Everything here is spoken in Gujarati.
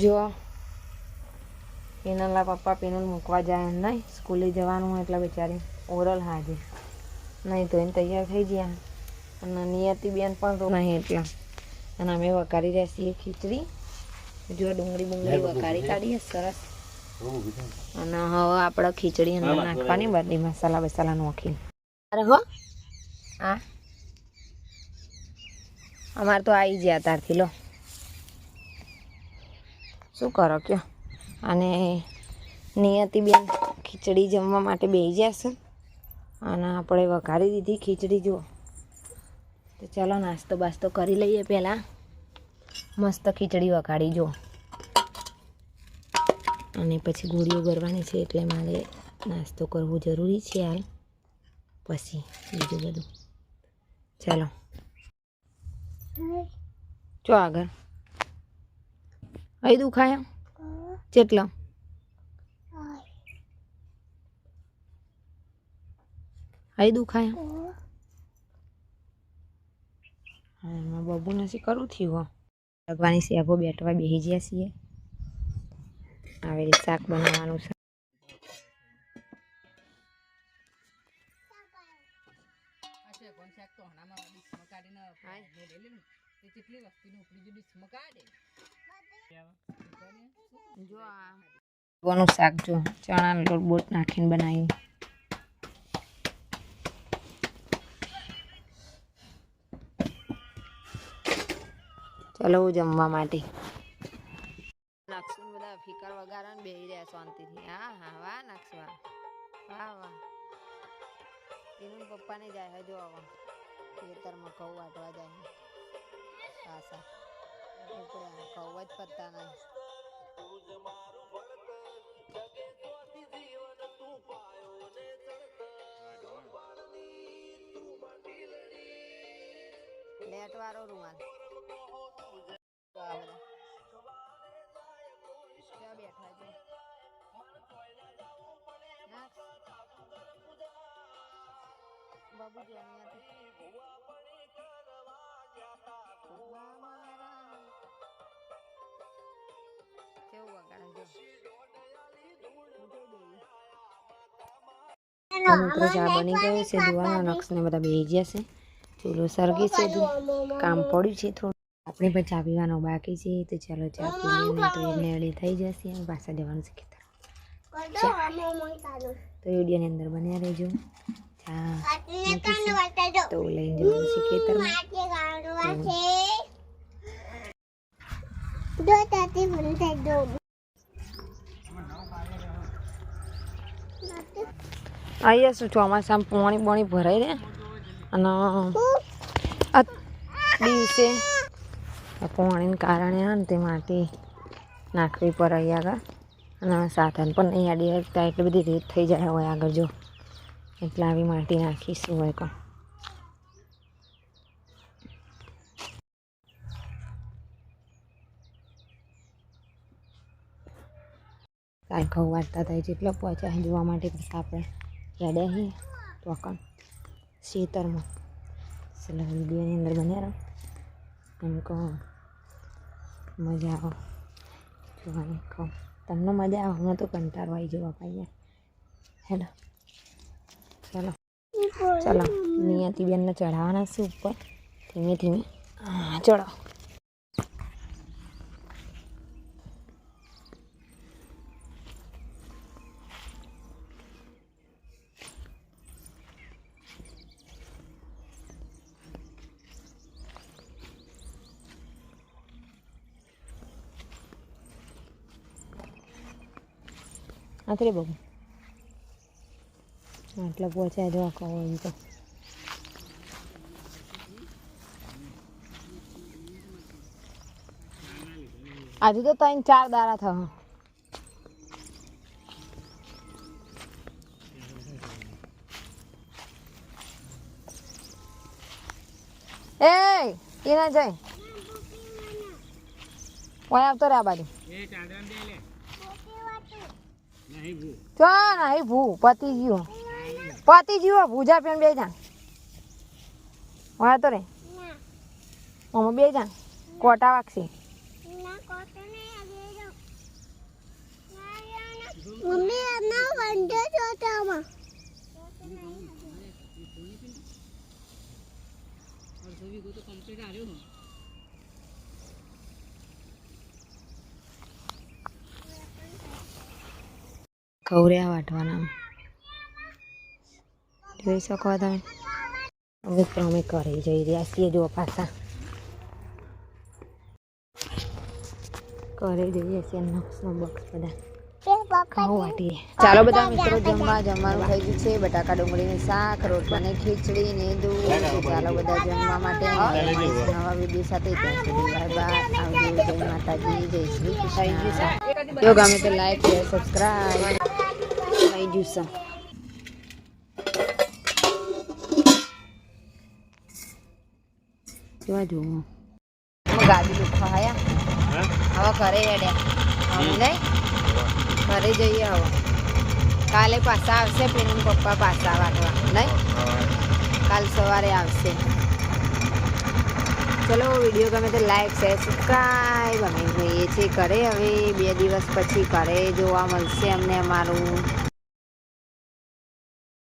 જો પીનલના પપ્પા પીનલ મૂકવા જાય એમ નહીં. સ્કૂલે જવાનું હોય એટલે બિચારી ઓરલ હાજે. નહીં તો એને તૈયાર થઈ ગયા. અને નિયતિ બેન પણ તો નહીં એટલા. અને અમે વઘારી રહ્યા છીએ ખીચડી. જો ડુંગળી બુંગળી વઘારી કાઢીએ સરસ. અને હવે આપણે ખીચડી અંદર નાખવાની બધી મસાલા બસાલા નાખી અરે હો. હા. અમારે તો આવી ગયા તારથી લો. શું કરો કયો? અને નિયતિબેન ખીચડી જમવા માટે બેસી જશે અને આપણે વઘારી દીધી ખીચડી, જુઓ. તો ચાલો નાસ્તો બાસ્તો કરી લઈએ પહેલાં. મસ્ત ખીચડી વઘાડી જુઓ. અને પછી ગોળીઓ કરવાની છે એટલે મારે નાસ્તો કરવો જરૂરી છે હાલ. પછી બીજું બધું. ચાલો. જો આગળ. અહીં દુખાય કેટલા અહીં દુખાય એમાં બબુ નથી કરું થયું લગવાની સેગો બેઠવા બેસી ગયા છીએ. આવેલી શાક બનાવવાનું છે. જો આ નું શાક જો ચણા લોટ બોટ નાખીને બનાવી ચલો જમવા માટે નકશું બધા ફિકર વગાડે ને બેહી રહ્યા શાંતિથી હા હા વાહ નકશવા વાહ વાહ એનું પપ્પાને જાય હે જો હવે ખેતરમાં ઘઉં વાટવા જાય પાછા ઘઉં પત્તા નહીં લેટ વાળો રૂમાલ ક્યાં બેઠા છે નાખ. બાબુ તો મિત્રો ચા બની ગયું છે ધોવાના નક્ષ ને બધા બેહી ગયા છે. ચૂલો સરગી છે કામ પડ્યું છે થોડું. આપણે પણ ચા પીવાનો બાકી છે તો ચાલો ચા પી તો એને અડી થઈ જશે અને પાછા જવાનું છે ખેતર તો વિડીયોની અંદર બન્યા રહેજો. ચા તો લઈને જવાનું છે ખેતરમાં. અહીંયા શું ચોમાસામાં પાણી પાણી ભરાઈ રહે અને આ દિવસે પાણીને કારણે આ તે માટી નાખવી અહીં આગળ. અને સાધન પણ નહીં આડી શકતા એટલી બધી રેત થઈ જાય હોય આગળ જો. એટલે આવી માટી નાખીશું હોય કહો કાંઈ ઘઉં વાટતા થાય જેટલો પહોંચ્યા જોવા માટે. આપણે રેડ્યા છીએ તો કણ ખેતરમાં એટલે વિડીયોની અંદર બને રહો એમ કહો મજા આવો જોવાની કહો તમને મજા આવે અમે તો કંટાળો આવી જવા પાઈએ હેલો ચાલો ચાલો નિયતિબેનને ચડાવવાના છે ઉપર ધીમે ધીમે હા ચડો આતરે બહુ. આટલા પહોંચ્યા જો કહો એમ તો. આજે તો ત્રણ ચાર દારા થયા. એ એના જાય. ઓય આવતો રે આ બાજુ. ચો નહીં ભૂ, પતી ગયું. પતી ગયું ભૂજા પેન બે જાણ. વાંધો તો રે ઓમાં બે જાણ. કોટા વાગશે. મમ્મી એના વંડે કૌર્યા વાટવાના જોઈ શકો તમે. મિત્રો અમે કરી જઈ રહ્યા છીએ જો પાછા. કરે જઈએ છીએ નક્સનો બોક્સ બધા. ચાલો બધા મિત્રો જમવા જમવાનું થઈ ગયું છે. બટાકા ડુંગળીની શાક રોટલાની ખીચડી ને દૂધ. ચાલો બધા જમવા માટે નવા વીડિયો સાથે ત્યાં સુધી બાય બાય. આવજો. જય માતાજી જય શ્રી કૃષ્ણ. જો ગમે તો લાઈક શેર સબસ્ક્રાઈબ થઈ ગયું છે. જોવા જુઓ. ગાડી લુખવા આયા હવે ઘરે હેડ્યા હવે નહીં? ઘરે જઈએ હવે. કાલે પાછા આવશે પેલું પપ્પા પાછા વાગવા નહીં? કાલ સવારે આવશે. ચલો વીડિયો ગમે તો લાઈક શેર સબસ્ક્રાઈબ. અમે જોઈએ છીએ ઘરે. હવે બે દિવસ પછી ઘરે જોવા મળશે અમને અમારું.